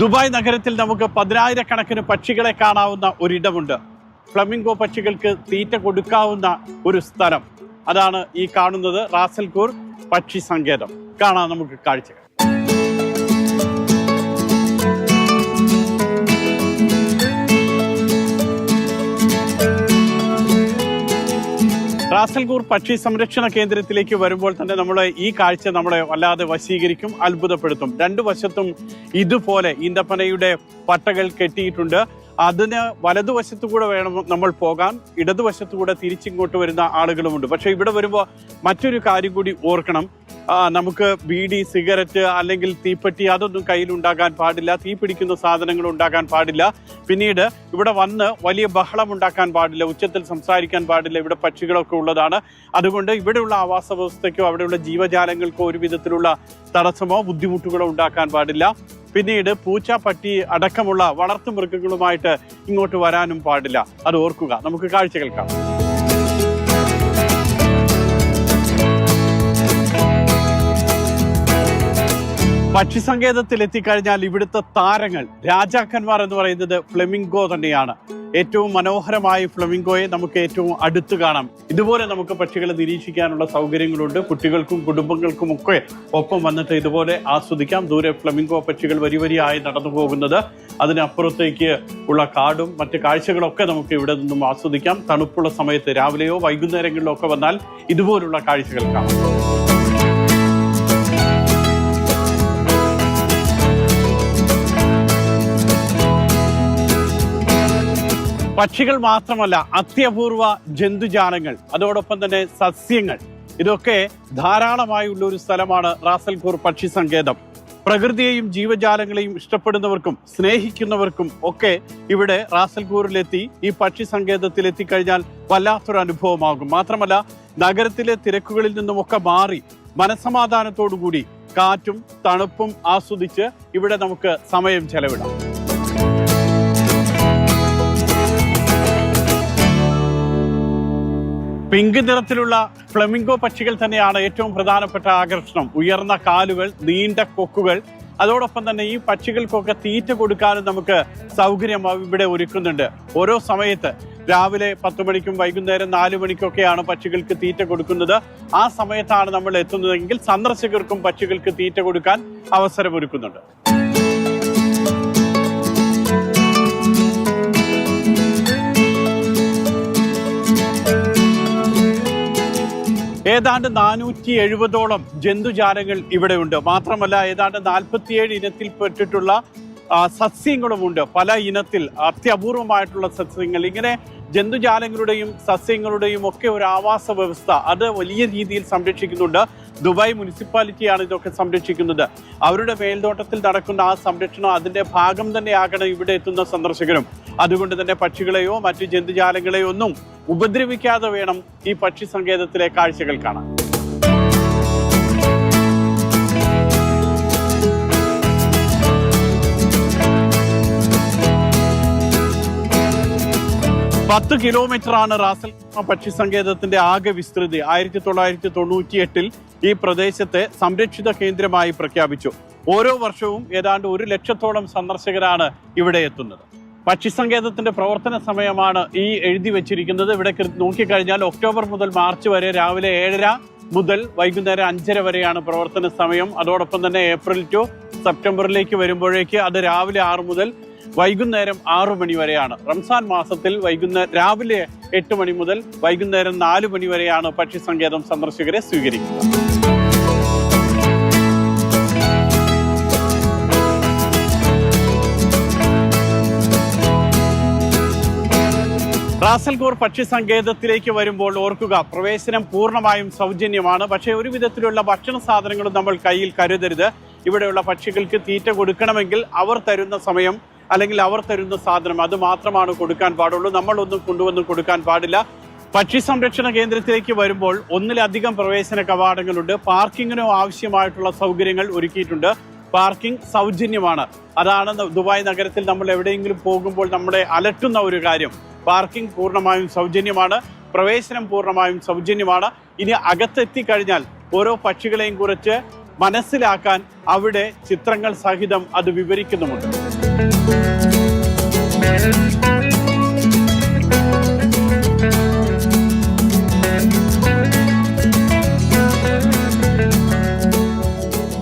Dubai നഗരത്തിൽ നമുക്ക് പതിനായിരക്കണക്കിന് പക്ഷികളെ കാണാവുന്ന ഒരിടമുണ്ട്. ഫ്ലമിംഗോ പക്ഷികൾക്ക് തീറ്റ കൊടുക്കാവുന്ന ഒരു സ്ഥലം. അതാണ് ഈ കാണുന്നത് റാസൽകൂർ പക്ഷി സങ്കേതം. കാണാം നമുക്ക് കാഴ്ചകൾ. റാസൽഗൂർ പക്ഷി സംരക്ഷണ കേന്ദ്രത്തിലേക്ക് വരുമ്പോൾ തന്നെ നമ്മളെ ഈ കാഴ്ച നമ്മളെ വല്ലാതെ വശീകരിക്കും അത്ഭുതപ്പെടുത്തും. രണ്ടു വശത്തും ഇതുപോലെ ഈന്തപ്പനയുടെ പട്ടകൾ കെട്ടിയിട്ടുണ്ട്. അതിന് വലതുവശത്തു കൂടെ വേണം നമ്മൾ പോകാൻ. ഇടതുവശത്തു കൂടെ തിരിച്ചിങ്ങോട്ട് വരുന്ന ആളുകളുമുണ്ട്. പക്ഷേ ഇവിടെ വരുമ്പോൾ മറ്റൊരു കാര്യം കൂടി ഓർക്കണം. നമുക്ക് ബീഡി സിഗരറ്റ് അല്ലെങ്കിൽ തീപ്പെട്ടി അതൊന്നും കയ്യിൽ ഉണ്ടാകാൻ പാടില്ല. തീ പിടിക്കുന്ന സാധനങ്ങൾ ഉണ്ടാകാൻ പാടില്ല. പിന്നീട് ഇവിടെ വന്ന് വലിയ ബഹളം ഉണ്ടാക്കാൻ പാടില്ല. ഉച്ചത്തിൽ സംസാരിക്കാൻ പാടില്ല. ഇവിടെ പക്ഷികളൊക്കെ ഉള്ളതാണ്. അതുകൊണ്ട് ഇവിടെയുള്ള ആവാസ വ്യവസ്ഥയ്ക്കോ അവിടെയുള്ള ജീവജാലങ്ങൾക്കോ ഒരു വിധത്തിലുള്ള തടസ്സമോ ബുദ്ധിമുട്ടുകളോ ഉണ്ടാക്കാൻ പാടില്ല. പിന്നീട് പൂച്ച പട്ടി അടക്കമുള്ള വളർത്തു മൃഗങ്ങളുമായിട്ട് ഇങ്ങോട്ട് വരാനും പാടില്ല. അത് ഓർക്കുക. നമുക്ക് കാഴ്ചകൾ കാണാം. പക്ഷി സങ്കേതത്തിൽ എത്തിക്കഴിഞ്ഞാൽ ഇവിടുത്തെ താരങ്ങൾ രാജാക്കന്മാർ എന്ന് പറയുന്നത് ഫ്ലെമിംഗോ തന്നെയാണ്. ഏറ്റവും മനോഹരമായ ഫ്ലെമിംഗോയെ നമുക്ക് ഏറ്റവും അടുത്ത് കാണാം. ഇതുപോലെ നമുക്ക് പക്ഷികളെ നിരീക്ഷിക്കാനുള്ള സൗകര്യങ്ങളുണ്ട്. കുട്ടികൾക്കും കുടുംബങ്ങൾക്കും ഒക്കെ ഒപ്പം വന്നിട്ട് ഇതുപോലെ ആസ്വദിക്കാം. ദൂരെ ഫ്ലെമിംഗോ പക്ഷികൾ വരി വരിയായി നടന്നു പോകുന്നത്. അതിനപ്പുറത്തേക്ക് ഉള്ള കാടും മറ്റ് കാഴ്ചകളൊക്കെ നമുക്ക് ഇവിടെ നിന്നും ആസ്വദിക്കാം. തണുപ്പുള്ള സമയത്ത് രാവിലെയോ വൈകുന്നേരങ്ങളിലോ ഒക്കെ വന്നാൽ ഇതുപോലുള്ള കാഴ്ചകൾ കാണാം. പക്ഷികൾ മാത്രമല്ല അത്യപൂർവ ജന്തുജാലങ്ങൾ അതോടൊപ്പം തന്നെ സസ്യങ്ങൾ. ഇതൊക്കെ ധാരാളമായുള്ള ഒരു സ്ഥലമാണ് റാസൽഖൂർ പക്ഷി സങ്കേതം. പ്രകൃതിയെയും ജീവജാലങ്ങളെയും ഇഷ്ടപ്പെടുന്നവർക്കും സ്നേഹിക്കുന്നവർക്കും ഒക്കെ ഇവിടെ റാസൽഖൂറിലെത്തി ഈ പക്ഷി സങ്കേതത്തിൽ എത്തിക്കഴിഞ്ഞാൽ വല്ലാത്തൊരു അനുഭവമാകും. മാത്രമല്ല നഗരത്തിലെ തിരക്കുകളിൽ നിന്നുമൊക്കെ മാറി മനസമാധാനത്തോടുകൂടി കാറ്റും തണുപ്പും ആസ്വദിച്ച് ഇവിടെ നമുക്ക് സമയം ചെലവിടാം. പിങ്ക് നിറത്തിലുള്ള ഫ്ലമിംഗോ പക്ഷികൾ തന്നെയാണ് ഏറ്റവും പ്രധാനപ്പെട്ട ആകർഷണം. ഉയർന്ന കാലുകൾ നീണ്ട കൊക്കുകൾ. അതോടൊപ്പം തന്നെ ഈ പക്ഷികൾക്കൊക്കെ തീറ്റ കൊടുക്കാനും നമുക്ക് സൗകര്യം ഇവിടെ ഒരുക്കുന്നുണ്ട്. ഓരോ സമയത്ത് രാവിലെ പത്ത് മണിക്കും വൈകുന്നേരം നാല് മണിക്കൊക്കെയാണ് പക്ഷികൾക്ക് തീറ്റ കൊടുക്കുന്നത്. ആ സമയത്താണ് നമ്മൾ എത്തുന്നതെങ്കിൽ സന്ദർശകർക്കും പക്ഷികൾക്ക് തീറ്റ കൊടുക്കാൻ അവസരമൊരുക്കുന്നുണ്ട് ഏതാണ്ട് നാനൂറ്റി എഴുപതോളം ജന്തുജാലങ്ങൾ ഇവിടെയുണ്ട്. മാത്രമല്ല ഏതാണ്ട് നാൽപ്പത്തിയേഴ് ഇനത്തിൽപ്പെട്ടിട്ടുള്ള സസ്യങ്ങളുമുണ്ട് പല ഇനത്തിൽ അത്യപൂർവമായിട്ടുള്ള സസ്യങ്ങൾ. ഇങ്ങനെ ജന്തുജാലങ്ങളുടെയും സസ്യങ്ങളുടെയും ഒക്കെ ഒരു ആവാസ വ്യവസ്ഥ അത് വലിയ രീതിയിൽ സംരക്ഷിക്കുന്നുണ്ട്. ദുബായ് മുനിസിപ്പാലിറ്റിയാണ് ഇതൊക്കെ സംരക്ഷിക്കുന്നത്. അവരുടെ മേൽനോട്ടത്തിൽ നടക്കുന്ന ആ സംരക്ഷണം അതിന്റെ ഭാഗം തന്നെയാകണം ഇവിടെ എത്തുന്ന സന്ദർശകരും. അതുകൊണ്ട് തന്നെ പക്ഷികളെയോ മറ്റു ജന്തുജാലങ്ങളെയോ ഒന്നും ഉപദ്രവിക്കാതെ വേണം ഈ പക്ഷി സങ്കേതത്തിലെ കാഴ്ചകൾ കാണാൻ. പത്ത് കിലോമീറ്റർ ആണ് റാസൽ പക്ഷി സങ്കേതത്തിന്റെ ആകെ വിസ്തൃതി. ആയിരത്തി തൊള്ളായിരത്തി തൊണ്ണൂറ്റി എട്ടിൽ ഈ പ്രദേശത്തെ സംരക്ഷിത കേന്ദ്രമായി പ്രഖ്യാപിച്ചു. ഓരോ വർഷവും ഏതാണ്ട് ഒരു ലക്ഷത്തോളം സന്ദർശകരാണ് ഇവിടെ എത്തുന്നത്. പക്ഷി സങ്കേതത്തിന്റെ പ്രവർത്തന സമയമാണ് ഈ എഴുതി വെച്ചിരിക്കുന്നത്. ഇവിടെ നോക്കിക്കഴിഞ്ഞാൽ ഒക്ടോബർ മുതൽ മാർച്ച് വരെ രാവിലെ ഏഴര മുതൽ വൈകുന്നേരം അഞ്ചര വരെയാണ് പ്രവർത്തന സമയം. അതോടൊപ്പം തന്നെ ഏപ്രിൽ ടു സെപ്റ്റംബറിലേക്ക് വരുമ്പോഴേക്ക് അത് രാവിലെ ആറ് മുതൽ വൈകുന്നേരം ആറു മണി വരെയാണ്. റംസാൻ മാസത്തിൽ വൈകുന്നേരം രാവിലെ എട്ട് മണി മുതൽ വൈകുന്നേരം നാല് മണി വരെയാണ് പക്ഷി സങ്കേതം സന്ദർശകരെ സ്വീകരിക്കുന്നത് റാസൽഗോർ പക്ഷി സങ്കേതത്തിലേക്ക് വരുമ്പോൾ ഓർക്കുക പ്രവേശനം പൂർണമായും സൗജന്യമാണ്. പക്ഷേ ഒരു വിധത്തിലുള്ള ഭക്ഷണ സാധനങ്ങളും നമ്മൾ കയ്യിൽ കരുതരുത്. ഇവിടെയുള്ള പക്ഷികൾക്ക് തീറ്റ കൊടുക്കണമെങ്കിൽ അവർ തരുന്ന സമയം അല്ലെങ്കിൽ അവർ തരുന്ന സാധനം അത് മാത്രമാണ് കൊടുക്കാൻ പാടുള്ളൂ. നമ്മളൊന്നും കൊണ്ടുവന്ന് കൊടുക്കാൻ പാടില്ല. പക്ഷി സംരക്ഷണ കേന്ദ്രത്തിലേക്ക് വരുമ്പോൾ ഒന്നിലധികം പ്രവേശന കവാടങ്ങളുണ്ട്. പാർക്കിങ്ങിനോ ആവശ്യമായിട്ടുള്ള സൗകര്യങ്ങൾ ഒരുക്കിയിട്ടുണ്ട്. പാർക്കിംഗ് സൗജന്യമാണ്. അതാണ് ദുബായ് നഗരത്തിൽ നമ്മൾ എവിടെയെങ്കിലും പോകുമ്പോൾ നമ്മളെ അലട്ടുന്ന ഒരു കാര്യം. പാർക്കിംഗ് പൂർണമായും സൗജന്യമാണ്. പ്രവേശനം പൂർണമായും സൗജന്യമാണ്. ഇനി അകത്തെത്തിക്കഴിഞ്ഞാൽ ഓരോ പക്ഷികളെയും കുറിച്ച് മനസ്സിലാക്കാൻ അവിടെ ചിത്രങ്ങൾ സഹിതം അത് വിവരിക്കുന്നുമുണ്ട്.